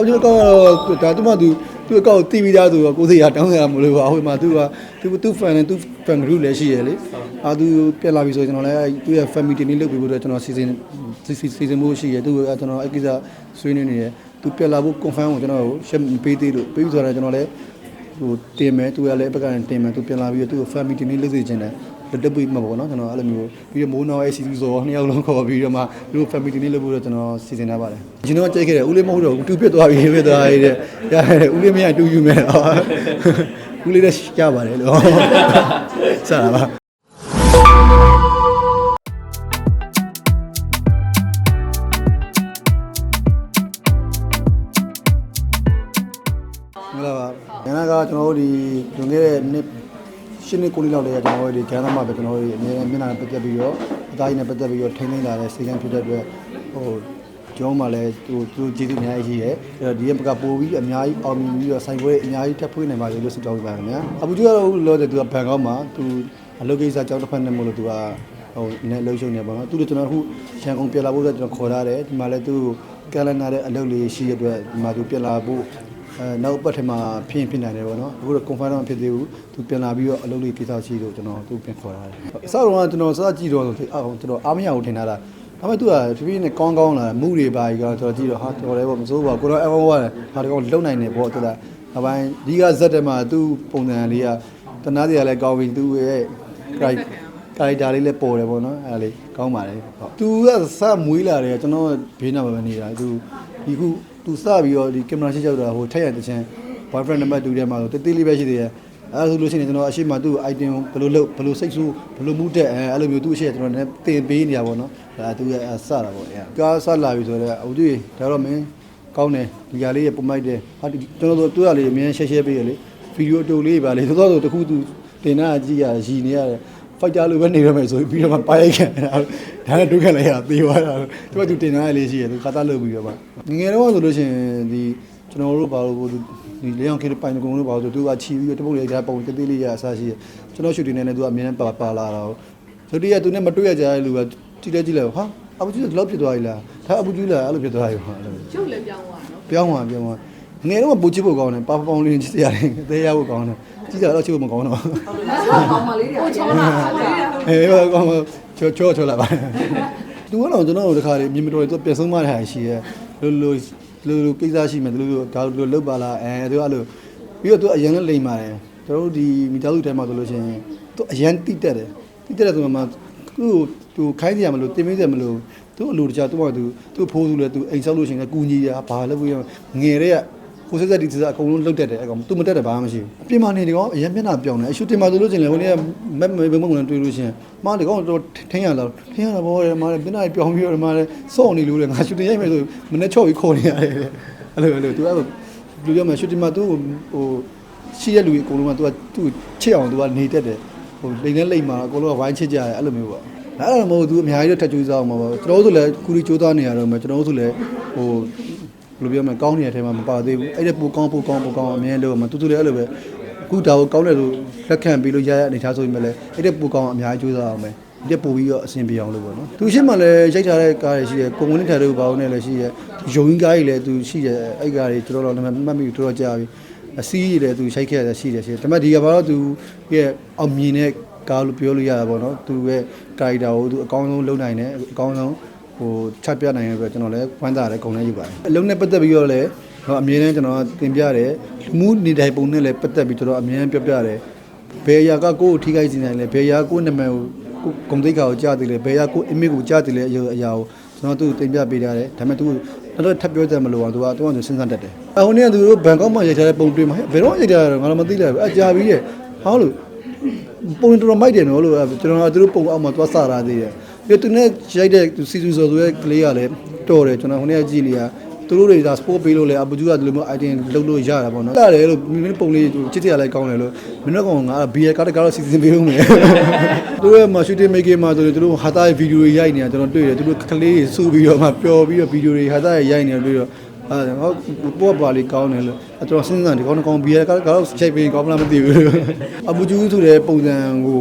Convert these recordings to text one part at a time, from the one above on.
အောက်ကျတော့ဒါသူမှသူသူအကောက်တီးပြီးသားဆိုတော့ကိုစိတ်ရတောင်းရမလို့ပါဟိုမှာသူကသူသူ fan နဲ့သူ fan group လည်းရှိရလေအာသူပြန်လာပြီဆိုကျွန်တော်လည်းသူရဲ့ family တင်လေးလုပ်ပြီးဖို့အတွက်ကျွန်တော်စီစဉ်စီစဉ်မှုရှိရသူကကျွန်တော်အကိစ္စဆွေးနွေးနေတယ်သူပြန်လာဖို့ confirm ကိုကျွန်တော်ကို share ပေးသေးလို့ပေးပြီးဆိုတော့ကျွန်တော်လည်းဟိုတင်မယ်သူကလည်းဘက်ကတင်မယ်သူပြန်လာပြီးတော့သူ့ family တင်လေးလုပ်စေချင်တယ်လက် တက်ပြီးမှာပေါ့နော်ကျွန်တော်အဲ့လိုမျိုးပြီးတော့မိုးနောရဲ့စီစီဆိုနှစ်ယောက်လုံးခေါ်ပြီးတော့မှသူတို့ family တင်လေးလုပ်ဖို့တော့ကျွန်တော်စီစဉ်ထားပါတယ်ကျွန်တော်ကြိုက်ခဲ့တယ်ဦးလေးမဟုတ်တော့ဘူးတူပြစ်သွားပြီပြစ်သွားပြီတဲ့ရတယ်ဦးလေးမရတူယူမယ်တော့ဦးလေးလည်းကြပါတယ်လို့စတာပါမင်္ဂလာပါ။ညကကျွန်တော်တို့ဒီလွန်ခဲ့တဲ့နှစ် ရှင်းနှစ်ကိုလေးလောက်တည်းကကျွန်တော်တို့ဒီကမ်းသမားပဲကျွန်တော်တို့အမြဲမျက်နှာပတ်သက်ပြီးတော့အသားရည်နဲ့ပတ်သက်ပြီးတော့ထိန်းသိမ်းလာတဲ့စေကံဖြစ်တဲ့အတွက်ဟိုကျွန်တော်မှလည်းဟိုသူကျေးဇူးအများကြီးရှိရဲ။အဲ့တော့ဒီကပကပို့ပြီးအများကြီးအောင်မြင်ပြီးတော့ဆိုင်ပွဲအများကြီးထပ်ဖွင့်နိုင်ပါလေလို့ဆုတောင်းပါခင်ဗျာ။အပူကြီးကတော့လောတဲ့သူကဘန်ကောက်မှာသူအလုပ်ကိစ္စကြောင်းတစ်ဖက်နဲ့မို့လို့သူကဟိုနည်းလှုပ်ရှုံနေပါတော့။သူတို့ကျွန်တော်အခုရန်ကုန်ပြန်လာဖို့အတွက်ကျွန်တော်ခေါ်ထားတယ်။ဒီမှာလည်းသူကယ်လန်ဒါတဲ့အလုပ်လေးရှိရတဲ့အတွက်ဒီမှာသူပြန်လာဖို့ အဲနောက်ပတ်ထမှာဖြစ်ရင်ဖြစ်နိုင်တယ်ပေါ့နော်အခုတော့ confirm တော့မဖြစ်သေးဘူးသူပြန်လာပြီးတော့အလုပ်လေးကိစ္စရှိလို့ကျွန်တော်သူပြန်ခေါ်လာတယ်အစတော့ကကျွန်တော်စကြည့်တော့ဆိုအော်ကျွန်တော်အားမရဘူးထင်တာလားဒါပေမဲ့သူကဖြည်းဖြည်းနဲ့ကောင်းကောင်းလာမှုတွေပါကြီးကတော့ကျွန်တော်ကြည့်တော့ဟာတော်တယ်ပေါ့မစိုးပါဘူးကိုတော့အမောကလည်းဟာတကောင်လုံနိုင်တယ်ပေါ့သူလားအပိုင်းဒီကဇက်တယ်မှာသူ့ပုံစံလေးကတနာစီကလည်းကောင်းပြီသူ့ရဲ့ right ကာရီတာလေးလည်းပေါ်တယ်ပေါ့နော်အဲ့ဒါလေးကောင်းပါတယ်ဟုတ်သူကစမွေးလာတယ်ကျွန်တော်ဘေးနာမှာပဲနေတာသူဒီခု သူစပြီးတော့ဒီကင်မရာရှစ်ရောက်တာဟိုထက်ရတဲ့ချင်း boyfriend နံပါတ်2ထဲမှာဆိုတေးသေးလေးပဲရှိသေးတယ်အဲ့ဒါဆိုလို့ရှိရင်ကျွန်တော်အရှိမသူ့ item ဘယ်လိုလုပ်ဘယ်လိုစိတ်ဆိုးဘယ်လိုမှုတက်အဲအဲ့လိုမျိုးသူ့အရှိကျွန်တော်လည်းတင်ပေးနေရပါတော့ဒါသူရဲ့စတာပေါ့အဲ့ကားစလာပြီဆိုတော့အူကြီးဒါတော့မင်းကောင်းတယ်ဒီຢာလေးရပုံမိုက်တယ်ဟာဒီကျွန်တော်တို့သူ့ရလေးအမြင်ရှဲရှဲပေးရလေဗီဒီယိုအတူလေးပါလေသောသောတခုသူတင်တာကြည့်ရရည်နေရတယ် ဖိုက်တာလိုပဲနေရမယ်ဆိုပြီးတော့မှပါရိုက်ခံတာဒါနဲ့ဒုက္ခလည်းရသေးသွားတာသူကသူတင်ထားရလေးရှိရသူခါသားလုပ်ပြီးတော့မှငငယ်တော့ဆိုလို့ရှိရင်ဒီကျွန်တော်တို့ဘာလို့ဒီလေအောင်ခေပိုင်ကုံလို့ဘာလို့သူကချီပြီးတော့တပုတ်ရိုက်တာပုံတေးသေးလေးရအစားရှိရကျွန်တော်ရှူတင်နေတယ်သူကအမြဲတမ်းပါပါလာတာဆိုတည်းကသူနဲ့မတွေ့ရကြတဲ့လူကကြည့်လဲကြည့်လဲဟာအပူကြီးတော့ဖြစ်သွားပြီလားဒါအပူကြီးလားအဲ့လိုဖြစ်သွားပြီဟာအဲ့လိုကျုပ်လည်းပြောင်းသွားနော်ပြောင်းသွားပြောင်းသွား ငယ်တော့ပူချစ်ဖို့ကောင်းတယ်ပါပေါင်းလေးချစ်ရတယ်အသေးရဖို့ကောင်းတယ်ကြည့်ကြတော့ချစ်ဖို့မကောင်းတော့အောင်မလေးတွေချောလာတယ်အေးဘာကောချောချောချောလာပါသူကတော့ကျွန်တော်တို့တခါလေမြင်မတော်သူပြန်ဆုံးမတဲ့ဟာရှိရဲလိုလိုလိုလိုကိစ္စရှိမယ်လိုလိုဒါလိုလောက်ပါလားအဲသူကအဲ့လိုပြီးတော့သူအရင်လည်းလိမ်ပါတယ်ကျွန်တော်တို့ဒီမိသားစုထဲမှာဆိုလို့ရှိရင်သူအရင်တိတက်တယ်တိတက်တယ်ဆိုမှသူ့သူခိုင်းစရာမလို့တင်ပေးစရာမလို့သူ့အလိုတခြားသူ့ကသူသူ့ဖိုးသူလည်းသူအိမ်ဆောက်လို့ရှိရင်လည်းကူညီရဘာလဲပြီးငယ်တဲ့ ကကိုစက်စက်ဒီစက်အကုန်လုံးလုတ်တက်တယ်အကောင်သူမတက်တယ်ဘာမှမရှိဘူးအပြင်မှာနေဒီကောင်အရင်မျက်နှာပြောင်းတယ်အရှူတင်မှာဆိုလို့ချင်းလေဟိုနေ့ကမက်မေဘုံဘုံတွေ့လို့ချင်းမားဒီကောင်တော့ထင်းရလာထင်းရလာဘောတယ်မားလည်းမျက်နှာပြောင်းပြီးတော့မားလည်းစော့နေလို့လေငါရှူတင်ရိုက်မယ်ဆိုမနေ့ချော့ပြီးခေါ်နေရတယ်အဲ့လိုအဲ့လိုသူအဲ့လိုလူပြောမယ်ရှူတင်မှာသူဟိုရှိတဲ့လူကြီးအကုန်လုံးကသူကသူ့ချစ်အောင်သူကနေတက်တယ်ဟိုလိန်နဲ့လိန်မှာအကုန်လုံးကဝိုင်းချစ်ကြတယ်အဲ့လိုမျိုးပေါ့အဲ့ဒါမဟုတ်သူအများကြီးတော့ထက်ကြွေးစားအောင်ပါပေါ့ကျွန်တော်တို့ဆိုလည်းကူရီကြိုးစားနေရတော့မယ်ကျွန်တော်တို့ဆိုလည်းဟို ဘယ်လိုပြောမလဲကောင်းနေတဲ့အထဲမှာမပါသေးဘူးအဲ့ဒါပိုကောင်းပိုကောင်းပိုကောင်းအမြဲလို့မှာတူတူလေးအဲ့လိုပဲအခုဒါကိုကောင်းတယ်လို့လက်ခံပြီးလို့ရရအနေထားဆိုရင်လည်းအဲ့ဒါပိုကောင်းအများကြီးကြိုးစားအောင်ပဲဒီပို့ပြီးတော့အဆင်ပြေအောင်လုပ်ပါတော့သူရှိမှလည်းရိုက်ထားတဲ့ကားတွေရှိတယ်ကိုမွန်းထိုင်တဲ့ဘာလို့နဲ့လည်းရှိတယ်ယုံကြီးကားကြီးလည်းသူရှိတယ်အဲ့ကားတွေကျွန်တော်တို့လည်းမှတ်မိတော်တော်ကြာပြီအစီးကြီးလည်းသူရှိုက်ခဲ့ရရှိတယ်ရှိတယ်ဒါပေမဲ့ဒီကဘာလို့သူရဲ့အောင်မြင်တဲ့ကားလို့ပြောလို့ရတာပေါ့နော်သူရဲ့ကာရီတာကိုသူအကောင်းဆုံးလုပ်နိုင်တယ်အကောင်းဆုံး ဟိုချက်ပြနိုင်ရတဲ့အတွက်ကျွန်တော်လည်းဝမ်းသာတယ်ဂုဏ်လည်းယူပါတယ်အလုံးနဲ့ပတ်သက်ပြီးတော့လည်းတော့အမြဲတမ်းကျွန်တော်တင်ပြတယ်လူမှုနေထိုင်ပုံနဲ့လည်းပတ်သက်ပြီးကျွန်တော်အမြဲတမ်းပြောပြတယ်ဘယ်ရာကကိုယ့်ကိုထိခိုက်စေနိုင်လဲဘယ်ရာကိုယ့်နာမည်ကိုကိုယ်ဂုဏ်သိက္ခာကိုကြားသိလဲဘယ်ရာကိုယ့် image ကိုကြားသိလဲအရာအရာကိုကျွန်တော်သူ့ကိုတင်ပြပေးထားတယ်ဒါပေမဲ့သူကတော့ထပ်ပြောကြမလို့အောင်သူကသူကစဉ်းစားတတ်တယ်အဟိုနေ့ကသူတို့ဘန်ကောက်မှာရိုက်ထားတဲ့ပုံတွေ့မှာဘယ်တော့ရိုက်ထားတာငါတော့မသိလိုက်ဘူးအကြာပြီးရဲ့ဟောလို့ပုံတော်တော်မိုက်တယ်နော်လို့ကျွန်တော်ကသူတို့ပုံအောက်မှာသွားစတာသေးတယ် ပြီးတော့သူနဲ့ရိုက်တဲ့စီစုဆိုဆိုရဲ့ကလေးကလည်းတော်တယ်ကျွန်တော်ဟိုနေ့ကကြည့်လေကသူတို့တွေဒါ sport ပေးလို့လေအပူကျူကဒီလိုမျိုး item လုပ်လို့ရတာပေါ့နော်တာတယ်လို့မင်းပုံလေးချစ်စရာလည်းကောင်းတယ်လို့မင်းတို့ကောင်ငါဘီယာကားတကားတော့စီစဉ်ပေးဦးမယ်သူတို့ရဲ့မှာ shooting making မှာဆိုလို့သူတို့ဟာတာရဲ့ဗီဒီယိုတွေရိုက်နေတာကျွန်တော်တွေ့တယ်သူတို့ကလေးတွေစုပြီးတော့မှပျော်ပြီးတော့ဗီဒီယိုတွေဟာတာရဲ့ရိုက်နေတယ်ပြီးတော့အဲဟောပေါ်ပါလေးကောင်းတယ်လို့အတော်စဉ်းစားတယ်ကောင်းကောင်းဘီယာကားကတော့ချိတ်ပေးကောင်းမလားမသိဘူးအပူကျူဆိုတဲ့ပုံစံကို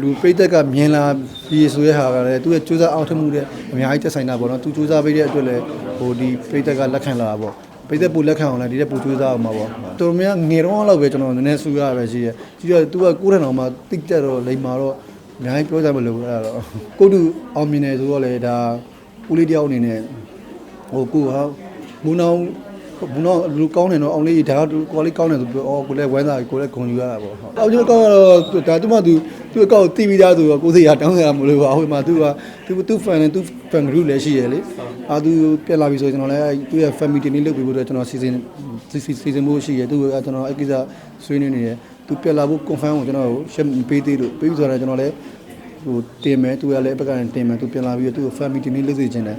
လူပိတ်သက်ကမြင်လာပြီးဆိုရဟာကလည်းသူရဲ့စူးစမ်းအောင်ထမှုတဲ့အများကြီးတက်ဆိုင်တာပေါ့နော်သူစူးစမ်းပေးတဲ့အတွက်လည်းဟိုဒီပိတ်သက်ကလက်ခံလာတာပေါ့ပိသက်ပူလက်ခံအောင်လဲဒီတဲ့ပူကြိုးစားအောင်ပါပေါ့တော်တော်များငယ်တော့လောက်ပဲကျွန်တော်နည်းနည်းဆူရပဲရှိရဲကြီးတော့ तू ကကိုယ်ထန်အောင်မှတိတ်တက်တော့လိမ်မာတော့အများကြီးပြောကြမလို့အဲ့ဒါတော့ကိုတူအောင်မြင်တယ်ဆိုတော့လေဒါဦးလေးတယောက်အနေနဲ့ဟိုကိုဟာမူနောင် မူနောင်လူကောင်းတယ်နော်အောင်လေးဒါကကိုလေးကောင်းတယ်ဆိုပြီးအော်ကိုလည်းဝမ်းသာကိုလည်းဂုဏ်ယူရတာပေါ့ဟုတ်အောက်ကျကောင်းတော့ဒါသူမှသူသူအကောက်တီးပြီးသားဆိုတော့ကိုစိတ်ရတောင်းရမလို့ပါဟိုမှာသူကသူသူ fan နဲ့သူ fan group လည်းရှိရလေအာသူပြက်လာပြီဆိုကျွန်တော်လည်းသူရဲ့ family တင်လေးလုပ်ပြီးဖို့တော့ကျွန်တော်စီစဉ်စီစဉ်မှုရှိရသူကကျွန်တော်အကိစ္စဆွေးနွေးနေတယ်သူပြက်လာဖို့ confirm ကိုကျွန်တော်ရှင်းပေးသေးလို့ပြီးဆိုတော့ကျွန်တော်လည်းဟိုတင်မယ်သူကလည်းအပက်ကတင်မယ်သူပြန်လာပြီးတော့သူ့ family တင်လေးလုပ်စေချင်တယ်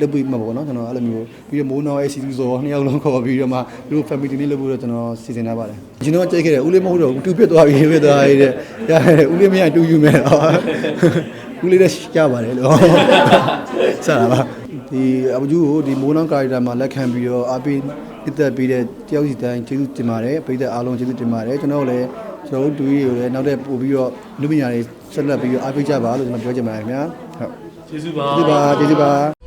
တက်ပြီးမှာပေါ့နော်ကျွန်တော်အဲ့လိုမျိုးပြီးတော့မိုးနောင်ရဲ့စီစီဆိုနှစ်ယောက်လုံးခေါ်ပြီးတော့မှသူတို့ family လေးလုပ်ဖို့တော့ကျွန်တော်စီစဉ်ထားပါတယ်ကျွန်တော်ကြိတ်ခဲ့တယ်ဦးလေးမဟုတ်တော့တူပြစ်သွားပြီပြစ်သွားပြီတဲ့ရတယ်ဦးလေးမရတူယူမယ်တော့ဦးလေးလည်းရပါတယ်လို့ဆရာပါဒီအဘဂျူကိုဒီမိုးနောင်ကာရီတာမှာလက်ခံပြီးတော့အပိအသက်ပြီးတဲ့တယောက်စီတိုင်းကျေးဇူးတင်ပါတယ်ပိသက်အားလုံးကျေးဇူးတင်ပါတယ်ကျွန်တော်လည်းကျွန်တော်တို့တူရီကိုလည်းနောက်ထပ်ပို့ပြီးတော့လူပညာတွေဆက်လက်ပြီးတော့အားပေးကြပါလို့ကျွန်တော်ပြောချင်ပါတယ်ခင်ဗျာဟုတ်ကျေးဇူးပါကျေးဇူးပါကျေးဇူးပါ